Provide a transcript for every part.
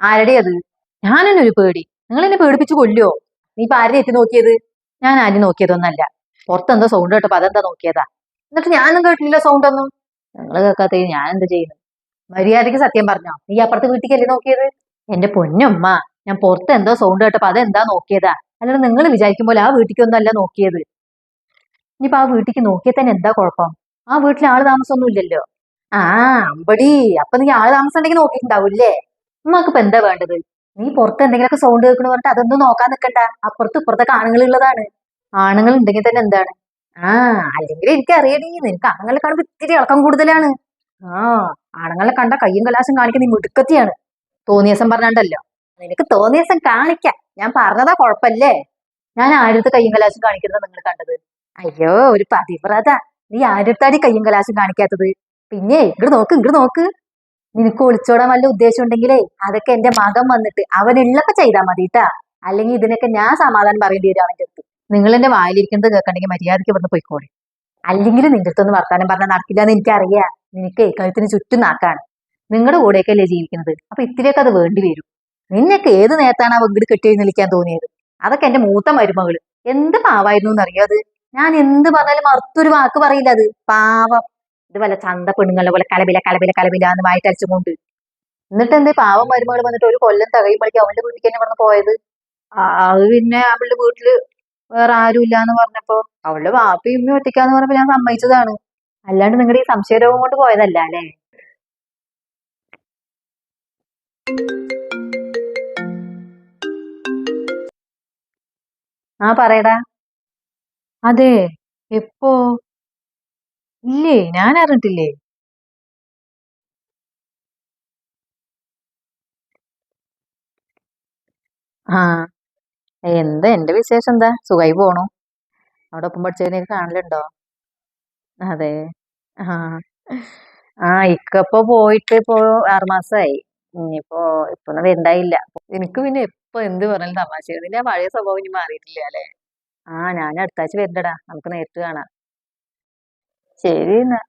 ആരടി അത്? ഞാൻ എന്നെ ഒരു പേടി. നിങ്ങൾ എന്നെ പേടിപ്പിച്ച് കൊല്ലോ നീ ഇപ്പൊ ആരുടെ എത്തി നോക്കിയത്? ഞാൻ ആരും നോക്കിയതൊന്നല്ല. പുറത്തെന്തോ സൗണ്ട് കേട്ടപ്പോ അതെന്താ നോക്കിയതാ? എന്നിട്ട് ഞാനും കേട്ടില്ല സൗണ്ട് ഒന്നും. നിങ്ങൾ കേൾക്കാത്ത ഞാൻ എന്താ ചെയ്യുന്നത് മര്യാദയ്ക്ക് സത്യം പറഞ്ഞോ? നീ അപ്പുറത്തെ വീട്ടിലേക്കല്ലേ നോക്കിയത്? എന്റെ പൊന്നുമ്മ ഞാൻ പുറത്ത് എന്തോ സൗണ്ട് കേട്ടപ്പോ അതെന്താ നോക്കിയതാ? അല്ലാതെ നിങ്ങൾ വിചാരിക്കുമ്പോൾ ആ വീട്ടിലേക്കൊന്നും അല്ല നോക്കിയത്. ഇനിയിപ്പോ ആ വീട്ടിലേക്ക് നോക്കിയാൽ തന്നെ എന്താ കുഴപ്പം? ആ വീട്ടിലെ ആൾ താമസമൊന്നും ഇല്ലല്ലോ ആ അമ്പടി. അപ്പൊ നീ ആൾ താമസം ഉണ്ടെങ്കിൽ നോക്കിയിട്ടുണ്ടാവൂല്ലേ? ഉമ്മക്ക് ഇപ്പൊ എന്താ വേണ്ടത്? നീ പുറത്ത് എന്തെങ്കിലുമൊക്കെ സൗണ്ട് കേൾക്കണ പറഞ്ഞിട്ട് അതൊന്നും നോക്കാൻ നിൽക്കണ്ട അപ്പുറത്ത് ഇപ്പുറത്തൊക്കെ ആണുങ്ങൾ ഉള്ളതാണ് ആണുങ്ങൾ ഉണ്ടെങ്കിൽ തന്നെ എന്താണ്? ആ അല്ലെങ്കിൽ എനിക്ക് അറിയണേ നിനക്ക് ആണുങ്ങളെ കാണുമ്പോ ഇത്തിരി ഇളക്കം കൂടുതലാണ്. ആ ആണുങ്ങളെ കണ്ട കയ്യും കലാശം കാണിക്കുന്ന നീ മിടുക്കത്തിയാണ്. തോന്നിയസം പറഞ്ഞാണ്ടല്ലോ. നിനക്ക് തോന്നിയസം കാണിക്ക. ഞാൻ പറഞ്ഞതാ കുഴപ്പല്ലേ ഞാൻ ആരുടെ കയ്യും കലാശം കാണിക്കുന്നത് നിങ്ങൾ കണ്ടത്? അയ്യോ ഒരു പതിവ്രത. നീ ആരുത്താടി കയ്യും കലാശം കാണിക്കാത്തത്? പിന്നെ ഇങ്ങോട്ട് നോക്ക് ഇങ്ങോട്ട് നോക്ക്. നിനക്ക് ഒളിച്ചോടാൻ വല്ല ഉദ്ദേശം ഉണ്ടെങ്കിലേ അതൊക്കെ എന്റെ മകൻ വന്നിട്ട് അവനുള്ളപ്പോ ചെയ്താൽ മതി കേട്ടാ അല്ലെങ്കിൽ ഇതിനൊക്കെ ഞാൻ സമാധാനം പറയേണ്ടി വരും അവന്റെ അടുത്ത്. നിങ്ങൾ എന്റെ വായിലിരിക്കുന്നത് കേൾക്കണമെങ്കിൽ മര്യാദയ്ക്ക് ഇവിടുന്ന് പോയിക്കോളെ. അല്ലെങ്കിൽ നിന്റെ അടുത്തൊന്ന് വർത്താനം പറഞ്ഞാൽ നടക്കില്ല എന്ന് എനിക്കറിയാം. നിനക്ക് കഴുത്തിന് ചുറ്റും നാക്കാണ്. നിങ്ങളുടെ കൂടെയൊക്കെയല്ലേ ജീവിക്കുന്നത്. അപ്പൊ ഇത്തിരിയൊക്കെ അത് വേണ്ടി വരും. നിന്നൊക്കെ ഏത് നേരത്താണ് ആ വീട് കെട്ടി എഴുന്നള്ളിക്കാൻ തോന്നിയത്? അതൊക്കെ എന്റെ മൂത്ത മരുമകൾ. എന്ത് പാവായിരുന്നു എന്നറിയോ അത്? ഞാൻ എന്ത് പറഞ്ഞാലും മറുത്തൊരു വാക്ക് പറയില്ല അത്. പാവം. ഇത് വല്ല ചന്ത പെണ്ണുങ്ങളെ പോലെ കലബില കലബില കലബില എന്ന് വായിട്ടരച്ചുകൊണ്ട് എന്നിട്ട് എന്തേ പാവം മരുമകൾ വന്നിട്ട് ഒരു കൊല്ലം തകയുമ്പോഴേക്കും അവളുടെ വീട്ടിലേക്ക് തന്നെ പറഞ്ഞു പോയത്. അത് പിന്നെ അവളുടെ വീട്ടിൽ വേറെ ആരുമില്ല എന്ന് പറഞ്ഞപ്പോ അവളുടെ വാപ്പയും ഉമ്മയും ഒറ്റയ്ക്കാന്ന് പറഞ്ഞപ്പോ ഞാൻ സമ്മതിച്ചതാണ്. അല്ലാണ്ട് നിങ്ങളുടെ ഈ സംശയരോഗം കൊണ്ട് പോയതല്ല അല്ലേ? ആ പറയടാ. അതെ എപ്പോ? ഇല്ലേ? ഞാൻ അറിഞ്ഞിട്ടില്ലേ? ആ. എന്താ എന്റെ വിശേഷം എന്താ? സുഖമായി പോണു. അവിടെ ഒപ്പം പഠിച്ചതിനെ കാണലുണ്ടോ? അതെ. ആ. ആ ഇക്കപ്പൊ പോയിട്ട് ഇപ്പോ ആറുമാസമായി ഇനിയിപ്പോ ഇപ്പൊ വരുണ്ടായില്ല. എനിക്ക് പിന്നെ ഇപ്പൊ എന്ത് പറഞ്ഞാലും തമാശയാണ് നിന്റെ ആ പഴയ സ്വഭാവം ഇനി മാറിയിട്ടില്ല അല്ലെ? ആ ഞാൻ അടുത്താഴ്ച വരുന്നടാ നമുക്ക് നേരിട്ട് കാണാം. ശരി എന്നാ.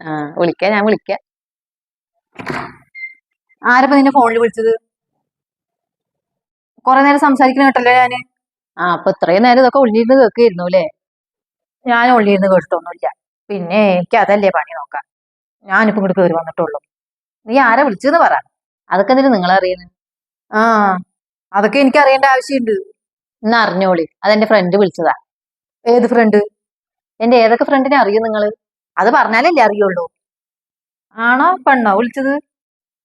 ആ വിളിക്ക ഞാൻ വിളിക്ക. ആരപ്പ നിന്നെ ഫോണിൽ വിളിച്ചത്? കൊറേ നേരം സംസാരിക്കണ കേട്ടല്ലേ ഞാൻ. ആ അപ്പൊ ഇത്രയും നേരം ഇതൊക്കെ ഒളിഞ്ഞിരുന്ന് കേൾക്കായിരുന്നു അല്ലേ? ഞാൻ ഒളിഞ്ഞിരുന്ന് കേട്ടിട്ടൊന്നുമില്ല. പിന്നെ എനിക്ക് അതല്ലേ പണി നോക്കാം ഞാനിപ്പോ ഇങ്ങോട്ട് കയറി വന്നിട്ടുള്ളൂ. നീ ആരാ വിളിച്ചെന്ന് പറ. അതൊക്കെ എന്തിനു നിങ്ങൾ അറിയുന്നത് ആ അതൊക്കെ എനിക്ക് അറിയേണ്ട ആവശ്യമുണ്ട് ഇന്ന് അറിഞ്ഞോളി. അതെന്റെ ഫ്രണ്ട് വിളിച്ചതാ. ഏത് ഫ്രണ്ട് എന്റെ ഏതൊക്കെ ഫ്രണ്ടിനെ അറിയും നിങ്ങൾ അത് പറഞ്ഞാലല്ലേ അറിയുള്ളൂ. ആണോ പെണ്ണോ വിളിച്ചത്?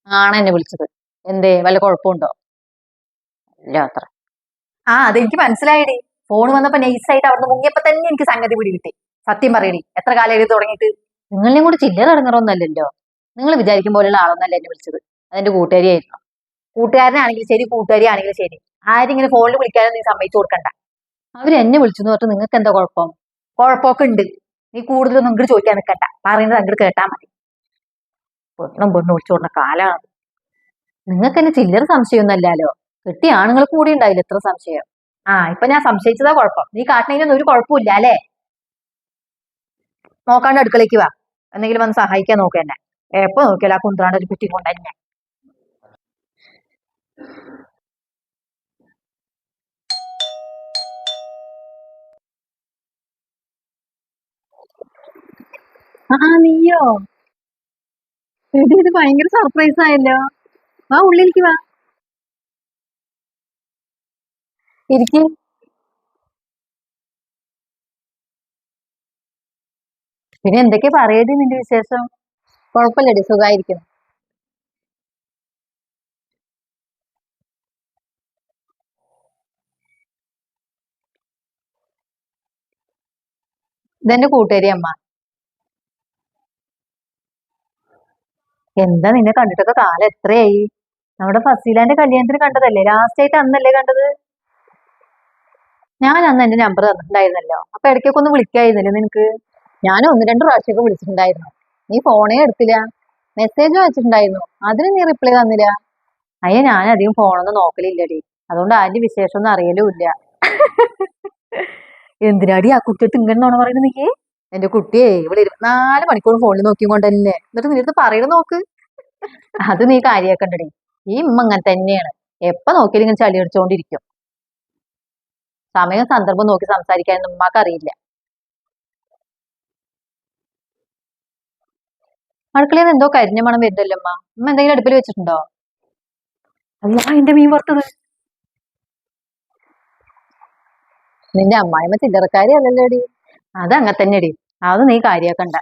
ആണോ എന്നെ വിളിച്ചത്. എന്തേ വല്ല കുഴപ്പമുണ്ടോ? ഇല്ല അത്ര. ആ അതെനിക്ക് മനസ്സിലായടി. ഫോൺ വന്നപ്പോ നൈസായിട്ട് അവിടുന്ന് മുങ്ങിയപ്പോ തന്നെ എനിക്ക് സംഗതി പിടി കിട്ടി. സത്യം പറയണി എത്ര കാലം എഴുതി തുടങ്ങിയിട്ട്? നിങ്ങളെയും കൂടി ചില്ലറ ഇറങ്ങറൊന്നല്ലല്ലോ നിങ്ങൾ വിചാരിക്കും പോലെയുള്ള ആളൊന്നല്ല എന്നെ വിളിച്ചത്. അതെന്റെ കൂട്ടുകാരിയായിരുന്നു. കൂട്ടുകാരനാണെങ്കിലും ശരി കൂട്ടുകാരി ആണെങ്കിലും ശരി ഇങ്ങനെ ഫോണിൽ വിളിക്കാനും നീ സമ്മതിച്ചു കൊടുക്കണ്ട. അവരെന്നെ വിളിച്ചു എന്ന് പറഞ്ഞിട്ട് നിങ്ങൾക്ക് എന്താ കുഴപ്പം? കുഴപ്പമൊക്കെ ഉണ്ട്. നീ കൂടുതലൊന്നും ഇങ്ങോട്ട് ചോദിക്കാൻ നിൽക്കണ്ട പറയുന്നത് അങ്ങോട്ട് കേട്ടാ മതി. പെണ്ണും പെണ്ണും ഒളിച്ചോടുന്ന കാലാണ്. നിങ്ങൾക്ക് എന്നെ ചില്ലറ സംശയമൊന്നുമല്ലല്ലോ കെട്ടിയ ആണുങ്ങൾക്ക് കൂടി ഉണ്ടായില്ല എത്ര സംശയം? ആ ഇപ്പൊ ഞാൻ സംശയിച്ചതാ കുഴപ്പം. നീ കാട്ടിനൊന്നും ഒരു കുഴപ്പമില്ല അല്ലേ? നോക്കാണ്ട് അടുക്കളയ്ക്ക് വാ. എന്തെങ്കിലും വന്ന് സഹായിക്കാൻ നോക്ക് എന്നെ. എപ്പോ നോക്കിയാലും ആ കുന്ത്രാണ്ട് ഒരു കുട്ടി കൊണ്ട് ആ നീയോ? എടി ഇത് ഭയങ്കര സർപ്രൈസ് ആയല്ലോ. വാ ഉള്ളിലേക്ക് വാ. ഇരിക്കും. പിന്നെ എന്തൊക്കെ പറയടി നിന്റെ വിശേഷം? കുഴപ്പമില്ലടി സുഖായിരിക്കും ഇതെന്റെ കൂട്ടുകാരി അമ്മ. എന്താ നിന്നെ കണ്ടിട്ടൊക്കെ കാലം എത്രയായി? നമ്മുടെ ഫസീലാന്റെ കല്യാണത്തിന് കണ്ടതല്ലേ? ലാസ്റ്റ് ആയിട്ട് അന്നല്ലേ കണ്ടത്? ഞാൻ അന്ന് എന്റെ നമ്പർ തന്നിട്ടുണ്ടായിരുന്നല്ലോ. അപ്പൊ ഇടയ്ക്കൊക്കെ ഒന്ന് വിളിക്കായിരുന്നല്ലോ നിനക്ക്? ഞാൻ ഒന്ന് രണ്ട് പ്രാവശ്യമൊക്കെ വിളിച്ചിട്ടുണ്ടായിരുന്നു. നീ ഫോണേ എടുത്തില്ല. മെസ്സേജ് വെച്ചിട്ടുണ്ടായിരുന്നു അതിന് നീ റിപ്ലൈ തന്നില്ല. അയ്യ ഞാൻ അധികം ഫോണൊന്നും നോക്കലില്ലടി. അതുകൊണ്ട് ആരുടെ വിശേഷം ഒന്നും അറിയലുമില്ല എന്തിനാടി ആ കുട്ടിയടുത്ത് ഇങ്ങനെ നോണ പറയുന്നത് നീ എന്റെ കുട്ടിയെ ഇവിടെ ഇരുപത്തിനാല് മണിക്കൂർ ഫോണിൽ നോക്കിക്കൊണ്ട് തന്നെ എന്നിട്ട് നിന്റെ പറയണ നോക്ക്. അത് നീ കാര്യാക്കണ്ടടി ഈ ഉമ്മ അങ്ങനെ തന്നെയാണ്. എപ്പ നോക്കിയാലും ഇങ്ങനെ ചളി അടിച്ചോണ്ടിരിക്കും. സമയം സന്ദർഭം നോക്കി സംസാരിക്കാൻ ഉമ്മാക്ക് അറിയില്ല അടുക്കളയിൽ എന്തോ കരിഞ്ഞ മണം വരുന്നല്ലോ അമ്മ ഉമ്മ എന്തെങ്കിലും അടുപ്പിൽ വെച്ചിട്ടുണ്ടോ? അല്ല എന്റെ മീൻ വറുത്തത്. നിന്റെ അമ്മായിമ്മ ചില്ലറക്കാരി അല്ലല്ലോടി അത് തന്നെ ഇടി അത് നീ കാര്യാക്കണ്ട.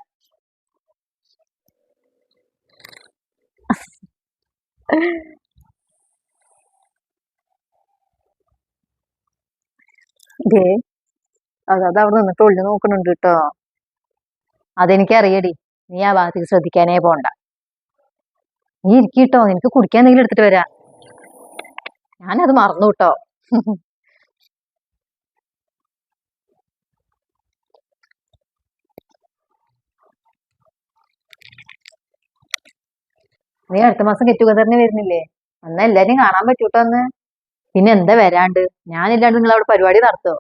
ദേ അത് അത് അവിടെ നിന്നിട്ട് ഒളിഞ്ഞു നോക്കണുണ്ട് കേട്ടോ അതെനിക്കറിയടി. നീ ആ ഭാഗത്തേക്ക് ശ്രദ്ധിക്കാനേ പോണ്ട. നീ ഇരിക്കട്ടോ നിനക്ക് കുടിക്കാൻ എന്തെങ്കിലും എടുത്തിട്ട് വരാം. ഞാനത് മറന്നു കേട്ടോ നീ അടുത്ത മാസം ഗെറ്റ് ടുഗദറിന് വരുന്നില്ലേ? അന്ന് എല്ലാരെയും കാണാൻ പറ്റൂട്ടോ അന്ന്. പിന്നെ എന്താ വരാണ്ട്? ഞാനില്ലാണ്ട് നിങ്ങൾ അവിടെ പരിപാടി നടത്തോ?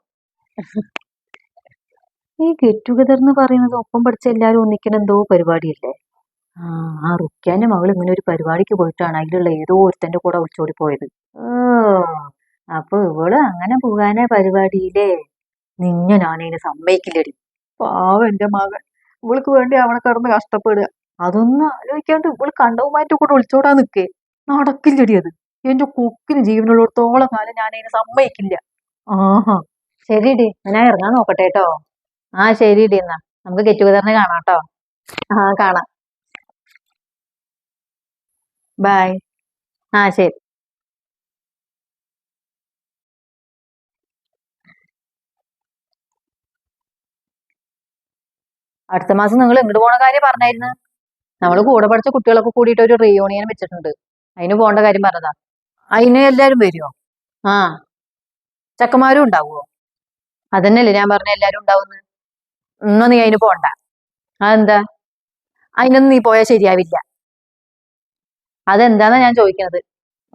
ഈ ഗെറ്റ് ടുഗദർ എന്ന് പറയുന്നത് ഒപ്പം പഠിച്ച എല്ലാരും ഒന്നിക്കണ എന്തോ പരിപാടിയല്ലേ? ആ ആ റുക്യാന്റെ മകൾ ഇങ്ങനെ ഒരു പരിപാടിക്ക് പോയിട്ടാണ് അതിലുള്ള ഏതോ ഒരുത്തന്റെ കൂടെ ഒളിച്ചോടി പോയത്. അപ്പൊ ഇവൾ അങ്ങനെ പോകാനാ പരിപാടിയില്ലേ? നിന്നെ ഞാനതിനെ സമ്മതിക്കില്ലടി. പാവ എന്റെ മകൻ. ഇവൾക്ക് വേണ്ടി അവളെ കിടന്ന് കഷ്ടപ്പെടുക. അതൊന്നും ആലോചിക്കാണ്ട് ഇവൾ കണ്ടവുമായിട്ട് കൂടെ ഒളിച്ചോടാൻ നിക്കേ. നടക്കില്ലടി അത്. എന്റെ കൊക്കിന് ജീവനുള്ളിടത്തോളം കാലം ഞാൻ അതിനെ സമ്മതിക്കില്ല. ആഹാ. ശരിടി. ഞാൻ ഇറങ്ങാൻ നോക്കട്ടെ കേട്ടോ. ആ ശരിടി എന്നാ. നമുക്ക് ഗെറ്റ് ടുഗദറിനെ കാണാം കേട്ടോ. ആ കാണാം. ബൈ ആ ശരി. അടുത്ത മാസം നിങ്ങൾ എങ്ങോട്ട് പോണ കാര്യം പറഞ്ഞായിരുന്നു? നമ്മൾ കൂടെ പഠിച്ച കുട്ടികളൊക്കെ കൂടിയിട്ട് ഒരു റീയൂണിയൻ വെച്ചിട്ടുണ്ട്. അതിന് പോകേണ്ട കാര്യം പറഞ്ഞതാ. അതിന് എല്ലാരും വരുമോ ആ. ചക്കന്മാരും ഉണ്ടാവുമോ അതന്നെയല്ലേ ഞാൻ പറഞ്ഞ എല്ലാരും ഉണ്ടാവുന്നു. ഇന്നോ നീ അതിന് പോണ്ട. അതെന്താ? അതിനൊന്നും നീ പോയാൽ ശരിയാവില്ല. അതെന്താന്നാ ഞാൻ ചോദിക്കുന്നത്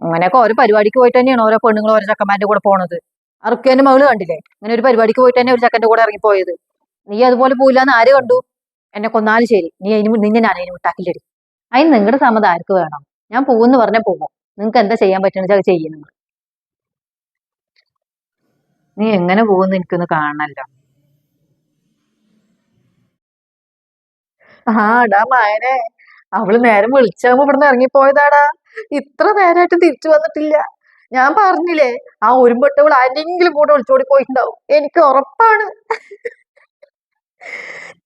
അങ്ങനെയൊക്കെ ഓരോ പരിപാടിക്ക് പോയിട്ട് തന്നെയാണ് ഓരോ പെണ്ണുങ്ങൾ ഓരോ ചക്കന്മാരുടെ കൂടെ പോണത്? അറുക്കേന്റെ മകൾ കണ്ടില്ലേ? അങ്ങനെ ഒരു പരിപാടിക്ക് പോയിട്ട് തന്നെ ഒരു ചക്കന്റെ കൂടെ ഇറങ്ങിപ്പോയത്. നീ അതുപോലെ പോയില്ലാന്ന് ആര് കണ്ടു? എന്നെ കൊന്നാലും ശരി. നീ അതിന് നിന്നെ ഞാൻ അതിന് വിട്ടാക്കില്ലടി അതിന് നിങ്ങളുടെ സമ്മതം ആർക്ക് വേണം? ഞാൻ പോകുമെന്ന് പറഞ്ഞാൽ പോകും നിങ്ങൾക്ക് എന്താ ചെയ്യാൻ പറ്റുന്ന അത് ചെയ്യും നീ എങ്ങനെ പോകുന്നു എനിക്കൊന്ന് കാണണല്ലോ. ആടാ മായനെ. അവൾ നേരം വിളിച്ചാകുമ്പോ ഇവിടുന്ന് ഇറങ്ങിപ്പോയതാടാ. ഇത്ര നേരമായിട്ട് തിരിച്ചു വന്നിട്ടില്ല. ഞാൻ പറഞ്ഞില്ലേ ആ ഒരുമ്പെട്ടവൾ ആരെങ്കിലും കൂടെ വിളിച്ചോടി പോയിട്ടുണ്ടാവും. എനിക്ക് ഉറപ്പാണ്.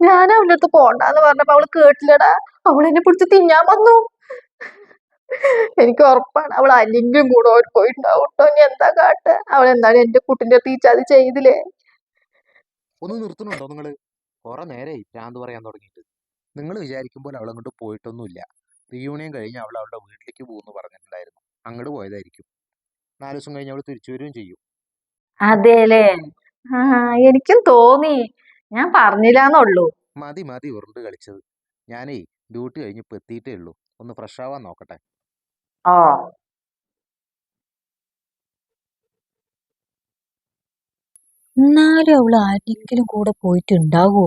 ഞാൻ അവളുടെ അടുത്ത് പോണ്ടാന്ന് പറഞ്ഞപ്പോ അവൾ കേട്ടില്ലടാ. അവൾ എന്നെ പിടിച്ച് തിന്നാൻ വന്നു. എനിക്ക് ഉറപ്പാണ്. അവൾ അല്ലെങ്കിലും കൂടെ അവർ പോയിട്ടുണ്ടാവും കേട്ടോ. ഇനി എന്താ കാട്ട്? അവൾ എന്താണ് എന്റെ കുട്ടിന്റെ അടുത്ത് അത് ചെയ്തില്ലേ? ഒന്ന് നിർത്തുന്നുണ്ടോ നിങ്ങൾ? കുറെ നേരമായി ഭ്രാന്ത് പറയാൻ തുടങ്ങിയിട്ട്. നിങ്ങൾ വിചാരിക്കുമ്പോൾ അവൾ അങ്ങോട്ട് പോയിട്ടൊന്നുമില്ല. റീയൂണിയൻ കഴിഞ്ഞ് അവൾ അവളുടെ വീട്ടിലേക്ക് പോകുമെന്ന് പറഞ്ഞിട്ടുണ്ടായിരുന്നു. അങ്ങോട്ട് പോയതായിരിക്കും. നാല് ദിവസം കഴിഞ്ഞ് അവൾ തിരിച്ചു വരികയും ചെയ്യും. അതേലേ ആ എനിക്കും തോന്നി. ഞാൻ പറഞ്ഞില്ലാന്നുള്ളൂ. മതി മതി. ഉരുണ്ട് കളിച്ചത്. ഞാനേ ഡ്യൂട്ടി കഴിഞ്ഞ് ഇപ്പൊ എത്തിയിട്ടേ ഉള്ളൂ. ഒന്ന് ഫ്രഷ് ആവാൻ നോക്കട്ടെ. ഓ എന്നാലും അവൾ ആരെങ്കിലും കൂടെ പോയിട്ടുണ്ടാവോ?